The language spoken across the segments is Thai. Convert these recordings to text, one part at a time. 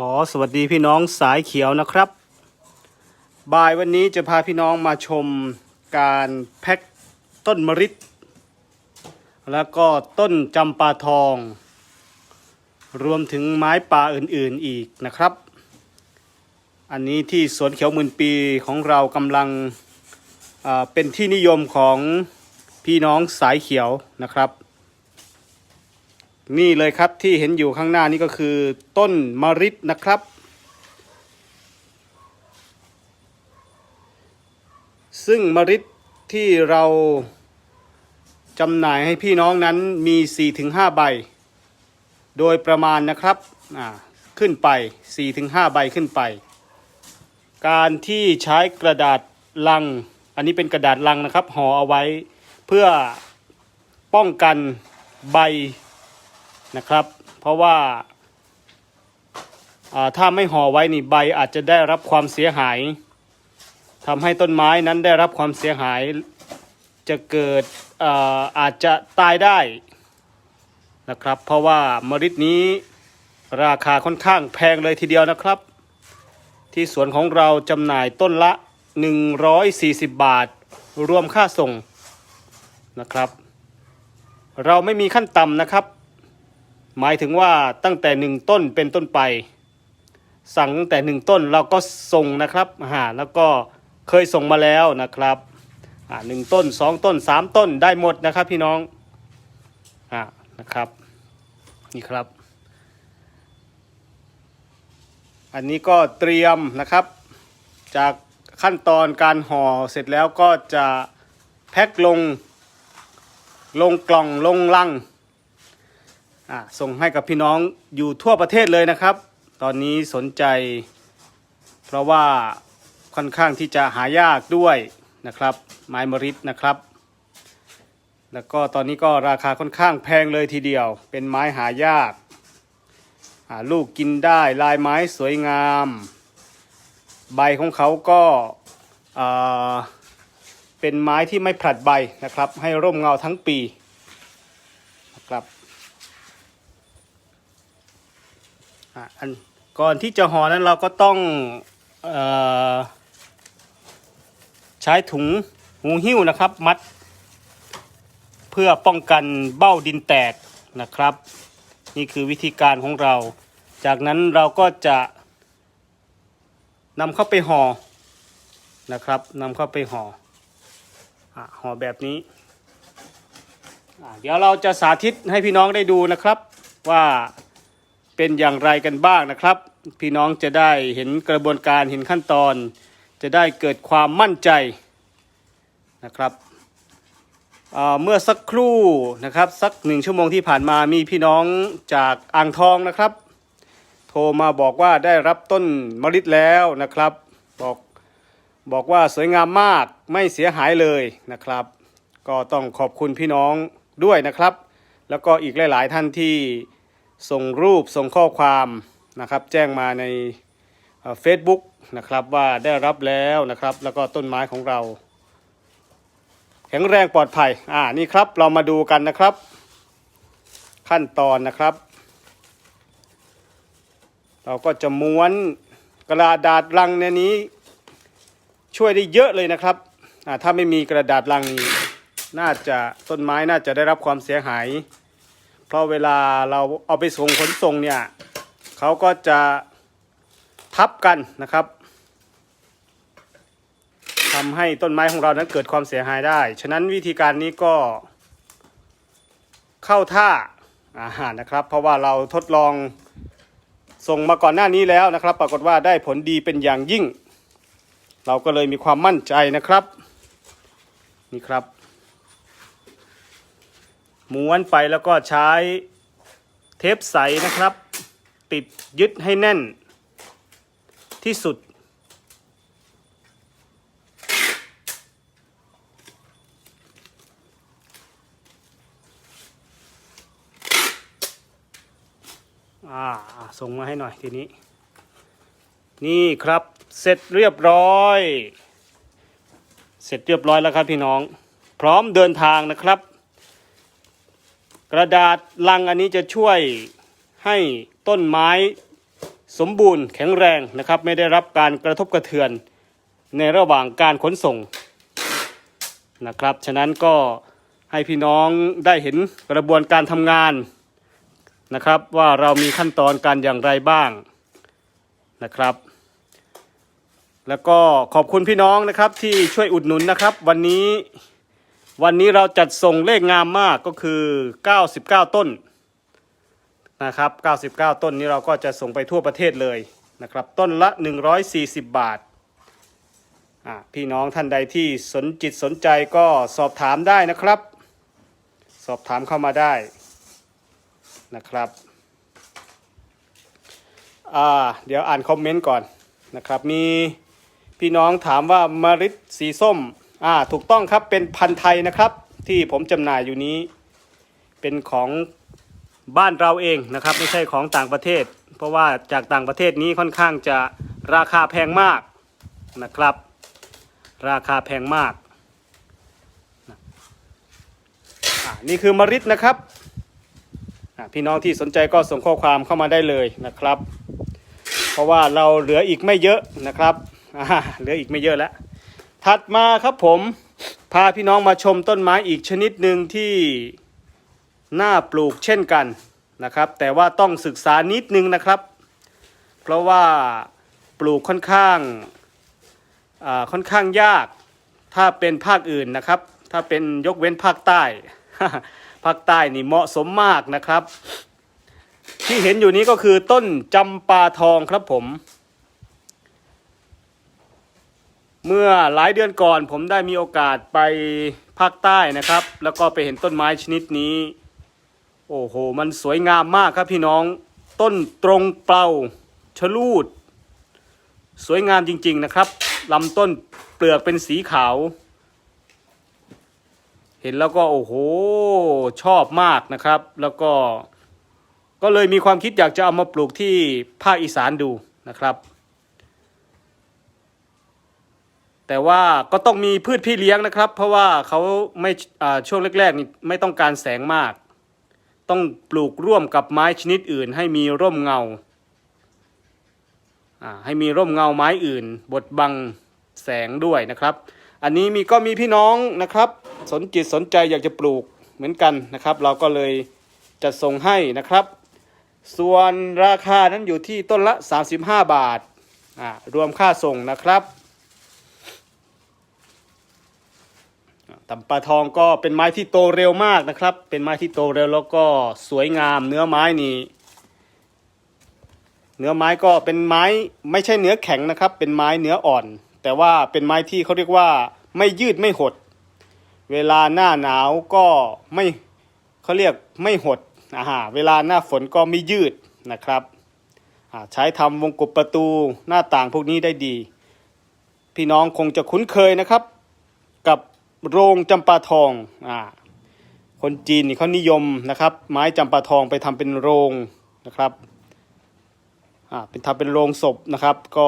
ขอสวัสดีพี่น้องสายเขียวนะครับ บ่ายวันนี้จะพาพี่น้องมาชมการแพ็คต้นมะริดแล้วก็ต้นจำปาทอง รวมถึงไม้ป่าอื่นๆอีกนะครับ อันนี้ที่สวนเขียวหมื่นปีของเรากำลังเป็นที่นิยมของพี่น้องสายเขียวนะครับ นี่เลยครับที่เห็นอยู่ข้างหน้านี่ก็คือต้นมะริดนะครับ ซึ่งมะริดที่เราจำหน่ายให้พี่น้องนั้นมี 4-5 ใบ โดยประมาณนะครับขึ้นไป 4-5 ใบขึ้นไป การที่ใช้กระดาษลัง อันนี้เป็นกระดาษลังนะครับห่อเอาไว้เพื่อป้องกันใบ นะครับ เพราะว่าถ้าไม่ห่อไว้นี่ใบอาจจะได้รับความเสียหายทำให้ต้นไม้นั้นได้รับความเสียหาย จะเกิดอาอาจจะตายได้นะครับ เพราะว่ามริดนี้ราคาค่อนข้างแพงเลยทีเดียวนะครับ ที่สวนของเราจำหน่ายต้นละ 140 บาท รวมค่าส่งนะครับ เราไม่มีขั้นต่ำนะครับ หมายถึงว่าตั้งแต่หนึ่งต้นเป็นต้นไป สั่งตั้งแต่หนึ่งต้นเราก็ส่งนะครับอ่าแล้วก็เคยส่งมาแล้วนะครับอ่าหนึ่งต้นสองต้นสามต้นได้หมดนะครับพี่น้องอ่านะครับนี่ครับ อันนี้ก็เตรียมนะครับ จากขั้นตอนการห่อเสร็จแล้วก็จะแพ็คลง ลงกล่องลงลัง ส่งให้กับพี่น้องอยู่ทั่วประเทศเลยนะครับ ตอนนี้สนใจ เพราะว่าค่อนข้างที่จะหายากด้วยนะครับ ไม้มริดนะครับ แล้วก็ตอนนี้ก็ราคาค่อนข้างแพงเลยทีเดียว เป็นไม้หายากลูกกินได้ลายไม้สวยงาม ใบของเขาก็เป็นไม้ที่ไม่ผลัดใบนะครับ ให้ร่มเงาทั้งปีนะครับ อะอันก่อนที่จะห่อนั้นเราก็ต้องออใช้ถุงหูหิ้วนะครับ มัด เพื่อป้องกันเบ้าดินแตกนะครับ นี่คือวิธีการของเรา จากนั้นเราก็จะนำเข้าไปห่อนะครับนำเข้าไปห่ออะห่อแบบนี้ เดี๋ยวเราจะสาธิตให้พี่น้องได้ดูนะครับว่า เป็นอย่างไรกันบ้างนะครับ พี่น้องจะได้เห็นกระบวนการเห็นขั้นตอน จะได้เกิดความมั่นใจนะครับเเมื่อสักครู่นะครับสักหนึ่งชั่วโมงที่ผ่านมามีพี่น้องจากอ่างทองนะครับ โทรมาบอกว่าได้รับต้นมะลิแล้วนะครับ บอกบอกว่าสวยงามมากไม่เสียหายเลยนะครับ ก็ต้องขอบคุณพี่น้องด้วยนะครับ แล้วก็อีกหลาย ๆ ท่านที่ ส่งรูปส่งข้อความนะครับ แจ้งมาในเฟซบุ๊กนะครับว่าได้รับแล้วนะครับ แล้วก็ต้นไม้ของเรา แข็งแรงปลอดภัยอ่านี่ครับเรามาดูกันนะครับ ขั้นตอนนะครับ เราก็จะม้วนกระดาษลังในนี้ ช่วยได้เยอะเลยนะครับอ่าถ้าไม่มีกระดาษลังนี้น่าจะต้นไม้น่าจะได้รับความเสียหาย ราะเวลาเราเอาไปส่งขนส่งเนี่ยเขาก็จะทับกันนะครับทำให้ต้นไม้ของเรานั้นเกิดความเสียหายได้ ฉะนั้นวิธีการนี้ก็เข้าท่าอาหารนะครับ เพราะว่าเราทดลองส่งมาก่อนหน้านี้แล้วนะครับ ปรากฏว่าได้ผลดีเป็นอย่างยิ่ง เราก็เลยมีความมั่นใจนะครับ นี่ครับ ม้วนไปแล้วก็ใช้เทปใสนะครับ ติดยึดให้แน่นที่สุด อ่า ส่งมาให้หน่อยทีนี้ นี่ครับ เสร็จเรียบร้อย เสร็จเรียบร้อยแล้วครับพี่น้อง พร้อมเดินทางนะครับ กระดาษลังอันนี้จะช่วยให้ต้นไม้สมบูรณ์แข็งแรงนะครับ ไม่ได้รับการกระทบกระเทือนในระหว่างการขนส่งนะครับ ฉะนั้นก็ให้พี่น้องได้เห็นกระบวนการทำงานนะครับ ว่าเรามีขั้นตอนการอย่างไรบ้างนะครับ แล้วก็ขอบคุณพี่น้องนะครับที่ช่วยอุดหนุนนะครับ วันนี้ วันนี้เราจัดส่งเลขงามมากก็คือ 99 ต้นนะครับ 99 ต้นนี้เราก็จะส่งไปทั่วประเทศเลยนะครับ ต้นละ 140 บาทอะพี่น้องท่านใดที่สนจิตสนใจก็สอบถามได้นะครับ สอบถามเข้ามาได้นะครับอ่าเดี๋ยวอ่านคอมเมนต์ก่อนนะครับ มีพี่น้องถามว่ามะริดสีส้ม อ่าถูกต้องครับเป็นพันธุ์ไทยนะครับ ที่ผมจำหน่ายอยู่นี้ เป็นของบ้านเราเองนะครับ ไม่ใช่ของต่างประเทศ เพราะว่าจากต่างประเทศนี้ค่อนข้างจะราคาแพงมากนะครับ ราคาแพงมากนี่คือมริดนะครับพี่น้องที่สนใจก็ส่งข้อความเข้ามาได้เลยนะครับ เพราะว่าเราเหลืออีกไม่เยอะนะครับอ่าเหลืออีกไม่เยอะแล้ว ถัดมาครับผมพาพี่น้องมาชมต้นไม้อีกชนิดหนึ่งที่น่าปลูกเช่นกันนะครับ แต่ว่าต้องศึกษานิดนึงนะครับ เพราะว่าปลูกค่อนข้างอ่าค่อนข้างยากถ้าเป็นภาคอื่นนะครับ ถ้าเป็นยกเว้นภาคใต้ ภาคใต้นี่เหมาะสมมากนะครับ ที่เห็นอยู่นี้ก็คือต้นจำปาทองครับผม เมื่อหลายเดือนก่อนผมได้มีโอกาสไปภาคใต้นะครับ แล้วก็ไปเห็นต้นไม้ชนิดนี้ โอ้โห มันสวยงามมากครับพี่น้อง ต้นตรงเปล่าชะลูด สวยงามจริง ๆนะครับลำต้นเปลือกเป็นสีขาว เห็นแล้วก็โอ้โห ชอบมากนะครับ แล้วก็ก็เลยมีความคิดอยากจะเอามาปลูกที่ภาคอีสานดูนะครับ แต่ว่าก็ต้องมีพืชพี่เลี้ยงนะครับ เพราะว่าเขาไม่ช่วงแรกๆนี่ไม่ต้องการแสงมาก ต้องปลูกร่วมกับไม้ชนิดอื่น ให้มีร่มเงาให้มีร่มเงาไม้อื่น บดบังแสงด้วยนะครับ อันนี้มีก็มีพี่น้องนะครับ สนจิตสนใจอยากจะปลูกเหมือนกันนะครับ เราก็เลยจะส่งให้นะครับ ส่วนราคานั้นอยู่ที่ต้นละ 35 บาทอ่ารวมค่าส่งนะครับ ตำปาทองก็เป็นไม้ที่โตเร็วมากนะครับ เป็นไม้ที่โตเร็วแล้วก็สวยงาม เนื้อไม้นี่เนื้อไม้ก็เป็นไม้ไม่ใช่เนื้อแข็งนะครับ เป็นไม้เนื้ออ่อน แต่ว่าเป็นไม้ที่เขาเรียกว่าไม่ยืดไม่หด เวลาหน้าหนาวก็ไม่เขาเรียกไม่หดอ่าเวลาหน้าฝนก็ไม่ยืดนะครับใช้ทำวงกบประตูหน้าต่างพวกนี้ได้ดี พี่น้องคงจะคุ้นเคยนะครับ โรงจำปาทองอ่าคนจีนนี่เขานิยมนะครับ ไม้จำปาทองไปทำเป็นโรงนะครับอ่าเป็นทำเป็นโรงศพนะครับ ก็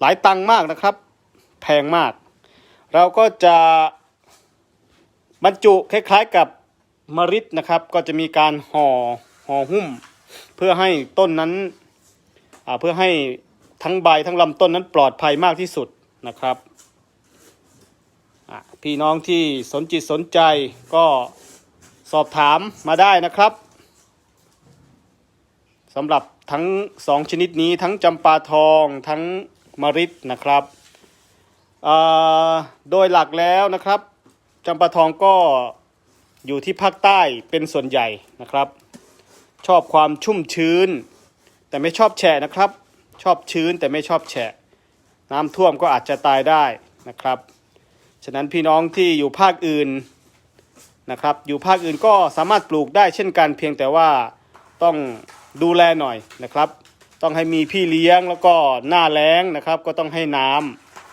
หลายตังค์มากนะครับ แพงมาก เราก็จะบรรจุคล้ายๆกับมะริดนะครับ ก็จะมีการห่อห่อหุ้ม เพื่อให้ต้นนั้นอ่าเพื่อให้ทั้งใบทั้งลำต้นนั้นปลอดภัยมากที่สุดนะครับ พี่น้องที่สนจิตสนใจก็สอบถามมาได้นะครับสำหรับทั้งสองชนิดนี้ทั้งจำปาทองทั้งมริดนะครับโดยหลักแล้วนะครับจำปาทองก็อยู่ที่ภาคใต้เป็นส่วนใหญ่นะครับ ชอบความชุ่มชื้น แต่ไม่ชอบแฉะนะครับ ชอบชื้นแต่ไม่ชอบแฉะ น้ำท่วมก็อาจจะตายได้นะครับ ฉะนั้นพี่น้องที่อยู่ภาคอื่นนะครับ อยู่ภาคอื่นก็สามารถปลูกได้เช่นกันเพียงแต่ว่าต้องดูแลหน่อยนะครับ ต้องให้มีพี่เลี้ยงแล้วก็หน้าแล้งนะครับ ก็ต้องให้น้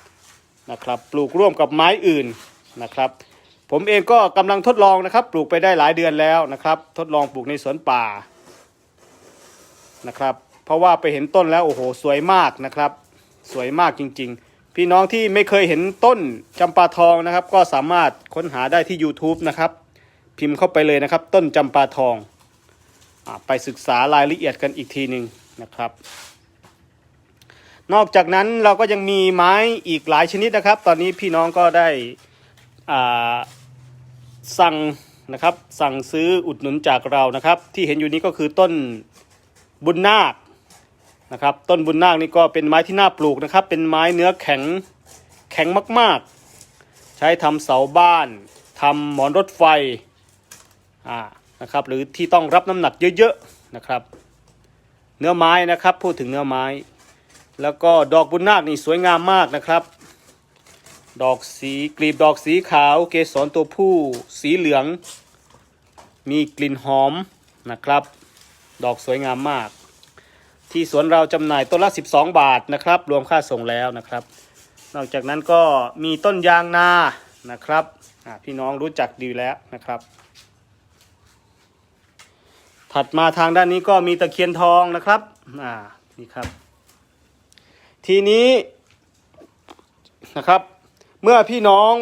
ำนะครับ ปลูกร่วมกับไม้อื่นนะครับ ผมเองก็กำลังทดลองนะครับ ปลูกไปได้หลายเดือนแล้วนะครับ ทดลองปลูกในสวนป่านะครับ เพราะว่าไปเห็นต้นแล้วโอ้โหสวยมากนะครับ สวยมากจริง ๆ พี่น้องที่ไม่เคยเห็นต้นจำปาทองนะครับ ก็สามารถค้นหาได้ที่ YouTube นะครับ พิมพ์เข้าไปเลยนะครับ ต้นจำปาทองอไปศึกษารายละเอียดกันอีกทีหนึ่งนะครับ นอกจากนั้นเราก็ยังมีไม้อีกหลายชนิดนะครับ ตอนนี้พี่น้องก็ได้สั่งนะครับสั่งซื้ออุดหนุนจากเรานะครับ ที่เห็นอยู่นี้ก็คือต้นบุญนาค นะครับ ต้นบุญนาคนี่ก็เป็นไม้ที่น่าปลูกนะครับ เป็นไม้เนื้อแข็งแข็งมาก ๆ ใช้ทำเสาบ้านทำหมอนรถไฟอ่านะครับ หรือที่ต้องรับน้ำหนักเยอะๆนะครับ เนื้อไม้นะครับ พูดถึงเนื้อไม้ แล้วก็ดอกบุญนาคนี่สวยงามมากนะครับ ดอกสีกลีบดอกสีขาว เกสรตัวผู้สีเหลือง มีกลิ่นหอมนะครับ ดอกสวยงามมาก ที่สวนเราจำหน่ายต้นละ 12 บาทนะครับ รวมค่าส่งแล้วนะครับ นอกจากนั้นก็มีต้นยางนานะครับพี่น้องรู้จักดีแล้วนะครับ ถัดมาทางด้านนี้ก็มีตะเคียนทองนะครับอ่านี่ครับ ทีนี้นะครับ เมื่อพี่น้อง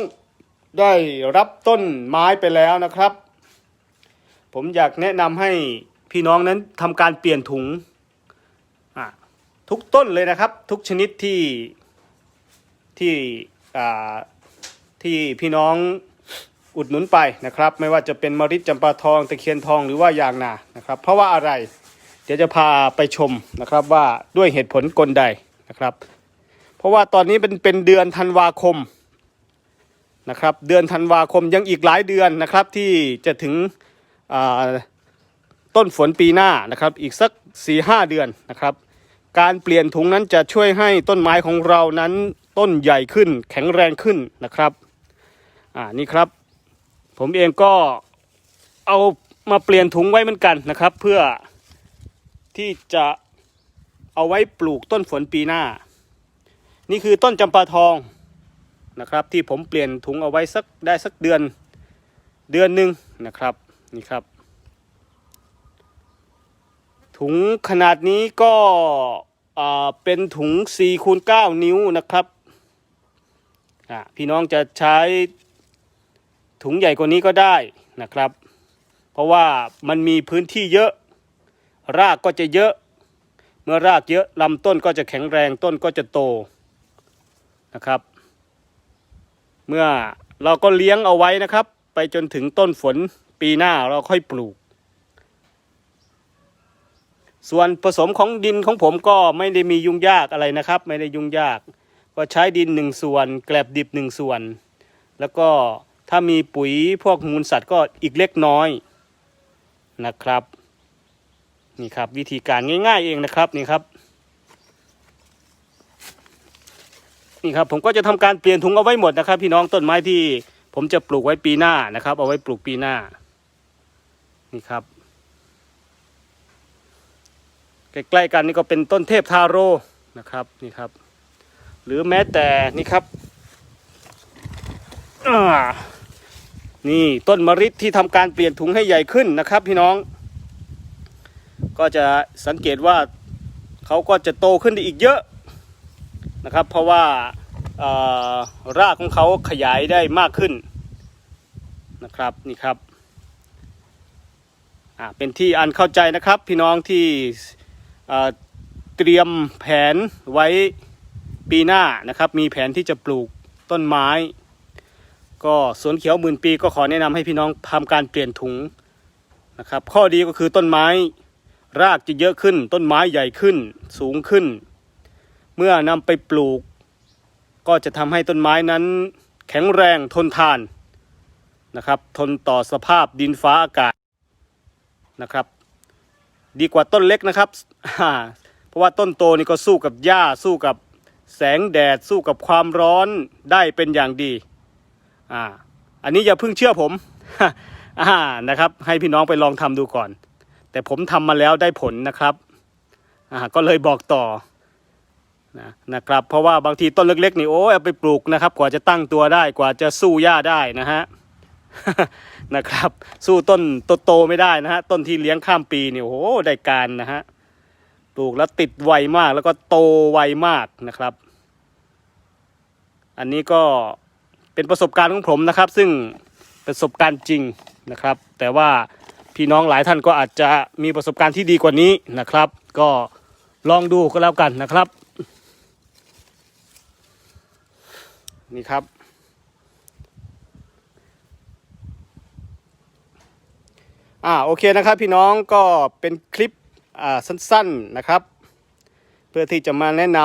ได้รับต้นไม้ไปแล้วนะครับ ผมอยากแนะนำให้พี่น้องนั้นทำการเปลี่ยนถุง ทุกต้นเลยนะครับ ทุกชนิดที่ที่ที่พี่น้องอุดหนุนไปนะครับ ไม่ว่าจะเป็นมริดจำปาทองตะเคียนทองหรือว่ายางนานะครับ เพราะว่าอะไรเดี๋ยวจะพาไปชมนะครับว่าด้วยเหตุผลกลใดนะครับ เพราะว่าตอนนี้เป็นเป็นเดือนธันวาคมนะครับ เดือนธันวาคมยังอีกหลายเดือนนะครับที่จะถึงต้นฝนปีหน้านะครับ อีกสัก4ีหเดือนนะครับ การเปลี่ยนถุงนั้นจะช่วยให้ต้นไม้ของเรานั้นต้นใหญ่ขึ้นแข็งแรงขึ้นนะครับ อ่านี่ครับ ผมเองก็เอามาเปลี่ยนถุงไว้เหมือนกันนะครับ เพื่อที่จะเอาไว้ปลูกต้นฝนปีหน้า นี่คือต้นจำปาทองนะครับ ที่ผมเปลี่ยนถุงเอาไว้สักได้สักเดือนเดือนหนึ่งนะครับนี่ครับ ถุงขนาดนี้ก็เป็นถุง4คูณ9นิ้วนะครับ พี่น้องจะใช้ถุงใหญ่กว่านี้ก็ได้นะครับ เพราะว่ามันมีพื้นที่เยอะ รากก็จะเยอะ เมื่อรากเยอะลำต้นก็จะแข็งแรงต้นก็จะโตนะครับ เมื่อเราก็เลี้ยงเอาไว้นะครับ ไปจนถึงต้นฝนปีหน้าเราค่อยปลูก ส่วนผสมของดินของผมก็ไม่ได้มียุ่งยากอะไรนะครับ ไม่ได้ยุ่งยาก ก็ใช้ดินหนึ่งส่วน แกลบดิบหนึ่งส่วน แล้วก็ถ้ามีปุ๋ยพวกมูลสัตว์ก็อีกเล็กน้อยนะครับนี่ครับ วิธีการง่าย ๆ เองนะครับนี่ครับนี่ครับผมก็จะทำการเปลี่ยนถุงเอาไว้หมดนะครับ พี่น้องต้นไม้ที่ผมจะปลูกไว้ปีหน้านะครับ เอาไว้ปลูกปีหน้านี่ครับ ใกล้ๆกันนี่ก็เป็นต้นเทพทาโร่นะครับนี่ครับ หรือแม้แต่นี่ครับนี่ต้นมะริดที่ทำการเปลี่ยนถุงให้ใหญ่ขึ้นนะครับ พี่น้อง ก็จะสังเกตว่าเขาก็จะโตขึ้นได้อีกเยอะนะครับ เพราะว่ารากของเขาขยายได้มากขึ้นนะครับนี่ครับเป็นที่อันเข้าใจนะครับ พี่น้องที่ เตรียมแผนไว้ปีหน้านะครับมีแผนที่จะปลูกต้นไม้ ก็สวนเขียวหมื่นปีก็ขอแนะนำให้พี่น้องทำการเปลี่ยนถุงนะครับข้อดีก็คือต้นไม้รากจะเยอะขึ้น ต้นไม้ใหญ่ขึ้นสูงขึ้น เมื่อนำไปปลูก ก็จะทำให้ต้นไม้นั้นแข็งแรงทนทานนะครับทนต่อสภาพดินฟ้าอากาศนะครับ ดีกว่าต้นเล็กนะครับเพราะว่าต้นโตนี่ก็สู้กับหญ้าสู้กับแสงแดดสู้กับความร้อนได้เป็นอย่างดีอ่าอันนี้อย่าเพิ่งเชื่อผมอ่านะครับ ให้พี่น้องไปลองทำดูก่อน แต่ผมทำมาแล้วได้ผลนะครับอ่าก็เลยบอกต่อนะนะครับ เพราะว่าบางทีต้นเล็กๆนี่โอ้ยเอาไปปลูกนะครับ กว่าจะตั้งตัวได้กว่าจะสู้หญ้าได้นะฮะ นะครับ สู้ต้นโตๆไม่ได้นะฮะ ต้นที่เลี้ยงข้ามปีเนี่ยโอ้โหได้การนะฮะปลูกแล้วติดไวมากแล้วก็โตไวมากนะครับ อันนี้ก็เป็นประสบการณ์ของผมนะครับ ซึ่งประสบการณ์จริงนะครับ แต่ว่าพี่น้องหลายท่านก็อาจจะมีประสบการณ์ที่ดีกว่านี้นะครับ ก็ลองดูก็แล้วกันนะครับ นี่ครับ อ่าโอเคนะครับพี่น้องก็เป็นคลิปอ่าสั้นๆนะครับ เพื่อที่จะมาแนะน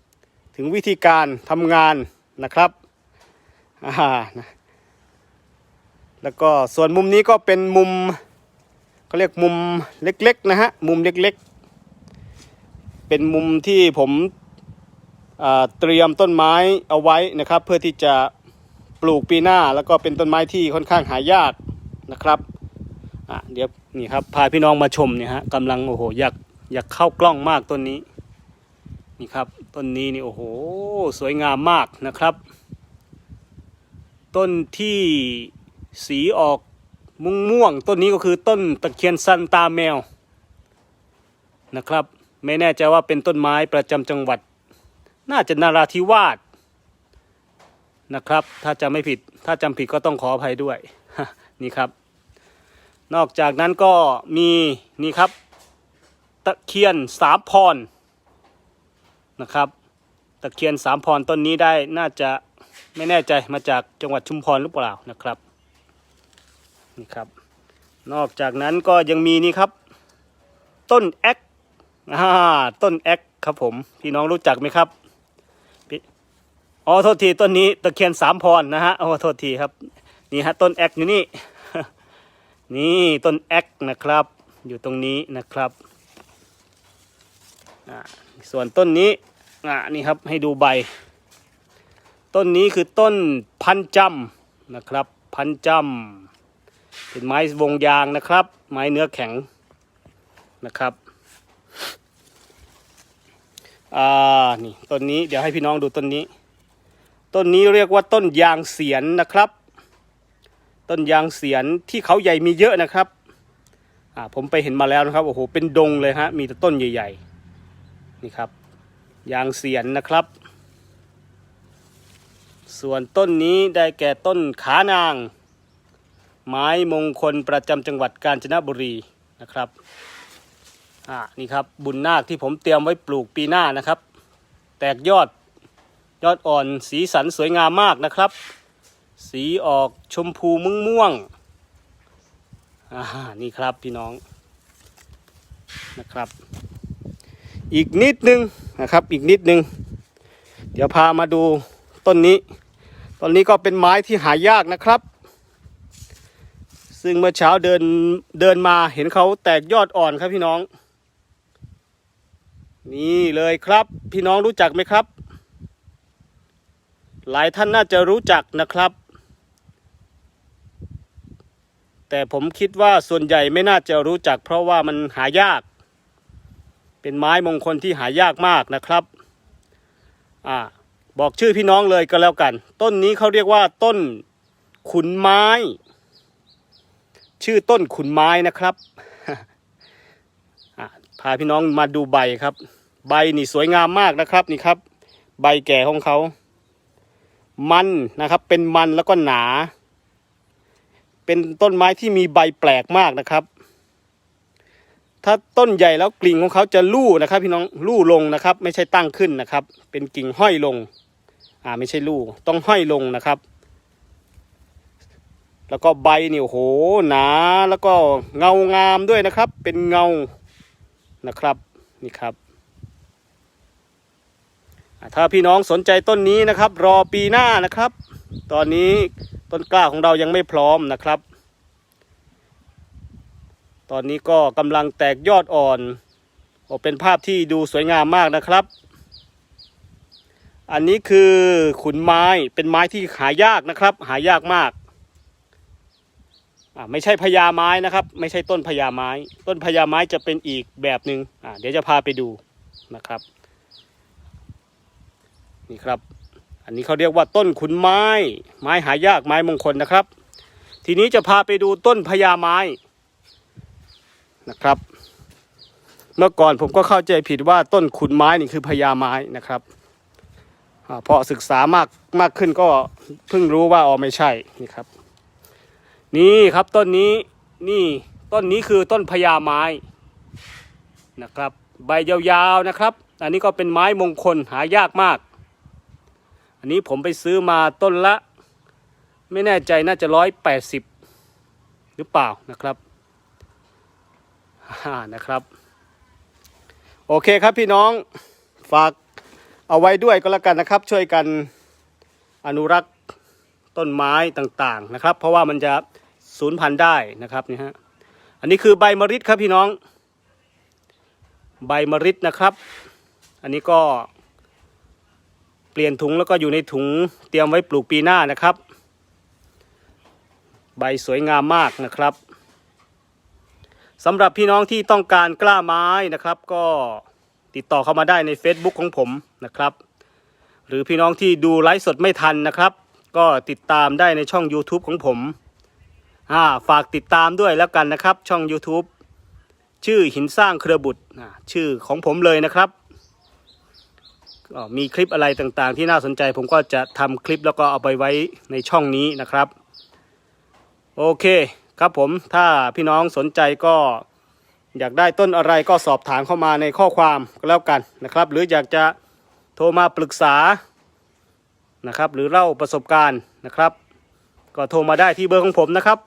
ำถึงวิธีการทำงานนะครับอ่านะแล้วก็ส่วนมุมนี้ก็เป็นมุมเขาเรียกมุมเล็กๆนะฮะมุมเล็กๆ เป็นมุมที่ผมอ่าเตรียมต้นไม้เอาไว้นะครับ เพื่อที่จะปลูกปีหน้าแล้วก็เป็นต้นไม้ที่ค่อนข้างหายากนะครับ อะเดี๋ยวนี่ครับพาพี่น้องมาชมเนี่ยฮะกำลังโอ้โหอยากอยากเข้ากล้องมากต้นนี้ นี่ครับต้นนี้นี่โอ้โหสวยงามมากนะครับ ต้นที่สีออกม่วงม่วง ต้นนี้ก็คือต้นตะเคียนซันตาแมวนะครับ ไม่แน่ใจว่าเป็นต้นไม้ประจำจังหวัด น่าจะนาราธิวาสนะครับ ถ้าจำไม่ผิด ถ้าจำผิดก็ต้องขออภัยด้วย นี่ครับ นอกจากนั้นก็มีนี่ครับ ตะเคียนสามพรนะครับ ตะเคียนสามพรต้นนี้ได้น่าจะไม่แน่ใจมาจากจังหวัดชุมพรหรือเปล่านะครับนี่ครับ นอกจากนั้นก็ยังมีนี่ครับ ต้นแอคอ่าต้นแอคครับผมพี่น้องรู้จักไหมครับอ๋อโทษทีต้นนี้ตะเคียนสามพรนะฮะอ๋อโทษทีครับนี่ฮะต้นแอคอยู่นี่ นี่ต้นแอคนะครับ อยู่ตรงนี้นะครับอ่าส่วนต้นนี้อ่านี่ครับให้ดูใบ ต้นนี้คือต้นพันจำนะครับ พันจำเป็นไม้วงยางนะครับ ไม้เนื้อแข็งนะครับอ่านี่ต้นนี้เดี๋ยวให้พี่น้องดูต้นนี้ ต้นนี้เรียกว่าต้นยางเสียนนะครับ ต้นยางเสียนที่เขาใหญ่มีเยอะนะครับอ่าผมไปเห็นมาแล้วนะครับโอ้โหเป็นดงเลยฮะมีแต่ต้นใหญ่ ๆ นี่ครับ ยางเสียนนะครับ ส่วนต้นนี้ได้แก่ต้นขานาง ไม้มงคลประจำจังหวัดกาญจนบุรีนะครับอ่านี่ครับบุญนาคที่ผมเตรียมไว้ปลูกปีหน้านะครับ แตกยอดยอดอ่อนสีสันสวยงามมากนะครับ สีออกชมพูม่วงม่วงอ่านี่ครับพี่น้องนะครับ อีกนิดนึงนะครับอีกนิดนึง เดี๋ยวพามาดูต้นนี้ ต้นนี้ก็เป็นไม้ที่หายากนะครับ ซึ่งเมื่อเช้าเดินเดินมาเห็นเขาแตกยอดอ่อนครับพี่น้อง นี่เลยครับพี่น้องรู้จักไหมครับ หลายท่านน่าจะรู้จักนะครับ แต่ผมคิดว่าส่วนใหญ่ไม่น่าจะรู้จัก เพราะว่ามันหายาก เป็นไม้มงคลที่หายากมากนะครับอ่าบอกชื่อพี่น้องเลยก็แล้วกัน ต้นนี้เขาเรียกว่าต้นขุนไม้ ชื่อต้นขุนไม้นะครับอะพาพี่น้องมาดูใบครับ ใบนี่สวยงามมากนะครับนี่ครับ ใบแก่ของเขา มันนะครับเป็นมันแล้วก็หนา เป็นต้นไม้ที่มีใบแปลกมากนะครับ ถ้าต้นใหญ่แล้วกิ่งของเขาจะลู่นะครับ พี่น้องลู่ลงนะครับ ไม่ใช่ตั้งขึ้นนะครับ เป็นกิ่งห้อยลง อ่าไม่ใช่ลู่ต้องห้อยลงนะครับ แล้วก็ใบนี่โหหนาแล้วก็เงางามด้วยนะครับ เป็นเงานะครับนี่ครับถ้าพี่น้องสนใจต้นนี้นะครับ รอปีหน้านะครับ ตอนนี้ ต้นกล้าของเรายังไม่พร้อมนะครับ ตอนนี้ก็กำลังแตกยอดอ่อนโอ้เป็นภาพที่ดูสวยงามมากนะครับ อันนี้คือขุนไม้เป็นไม้ที่หายากนะครับ หายากมากอ่าไม่ใช่พญาไม้นะครับ ไม่ใช่ต้นพญาไม้ ต้นพญาไม้จะเป็นอีกแบบหนึ่งอ่าเดี๋ยวจะพาไปดูนะครับ นี่ครับ อันนี้เขาเรียกว่าต้นขุนไม้ ไม้หายากไม้มงคลนะครับ ทีนี้จะพาไปดูต้นพญาไม้นะครับ เมื่อก่อนผมก็เข้าใจผิดว่าต้นขุนไม้นี่คือพญาไม้นะครับอพอศึกษามากมากขึ้นก็เพิ่งรู้ว่าอ๋อไม่ใช่นี่ครับ นี่ครับต้นนี้นี่ต้นนี้คือต้นพญาไม้นะครับ ใบยาวๆนะครับ อันนี้ก็เป็นไม้มงคลหายากมาก อันนี้ผมไปซื้อมาต้นละ ไม่แน่ใจน่าจะร้อยแปดสิบหรือเปล่านะครับอ่านะครับ โอเคครับพี่น้องฝากเอาไว้ด้วยก็แล้วกันนะครับ ช่วยกันอนุรักษ์ต้นไม้ต่างๆนะครับ เพราะว่ามันจะสูญพันธุ์ได้นะครับนี่ฮะอันนี้คือใบมะริดครับพี่น้อง ใบมะริดนะครับ อันนี้ก็ เปลี่ยนถุงแล้วก็อยู่ในถุงเตรียมไว้ปลูกปีหน้านะครับ ใบสวยงามมากนะครับสำหรับพี่น้องที่ต้องการกล้าไม้นะครับ ก็ติดต่อเข้ามาได้ใน Facebook ของผมนะครับ หรือพี่น้องที่ดูไลฟ์สดไม่ทันนะครับ ก็ติดตามได้ในช่อง YouTube ของผมอ่าฝากติดตามด้วยแล้วกันนะครับ ช่อง YouTube ชื่อหินสร้างเครือบุตรชื่อของผมเลยนะครับ มีคลิปอะไรต่างๆ ที่น่าสนใจผมก็จะทำคลิปแล้วก็เอาไปไว้ในช่องนี้นะครับ โอเคครับผมถ้าพี่น้องสนใจก็อยากได้ต้นอะไรก็สอบถามเข้ามาในข้อความก็แล้วกันนะครับ หรืออยากจะโทรมาปรึกษานะครับ หรือเล่าประสบการณ์นะครับ ก็โทรมาได้ที่เบอร์ของผมนะครับ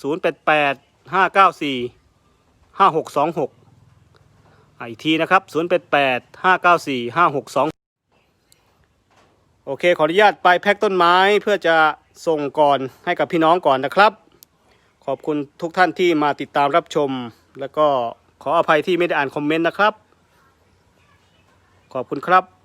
088 594 5626อีกทีนะครับ 088 594 5626 โอเค ขออนุญาตไปแพ็กต้นไม้เพื่อจะส่งก่อนให้กับพี่น้องก่อนนะครับ ขอบคุณทุกท่านที่มาติดตามรับชม แล้วก็ขออภัยที่ไม่ได้อ่านคอมเมนต์นะครับ ขอบคุณครับ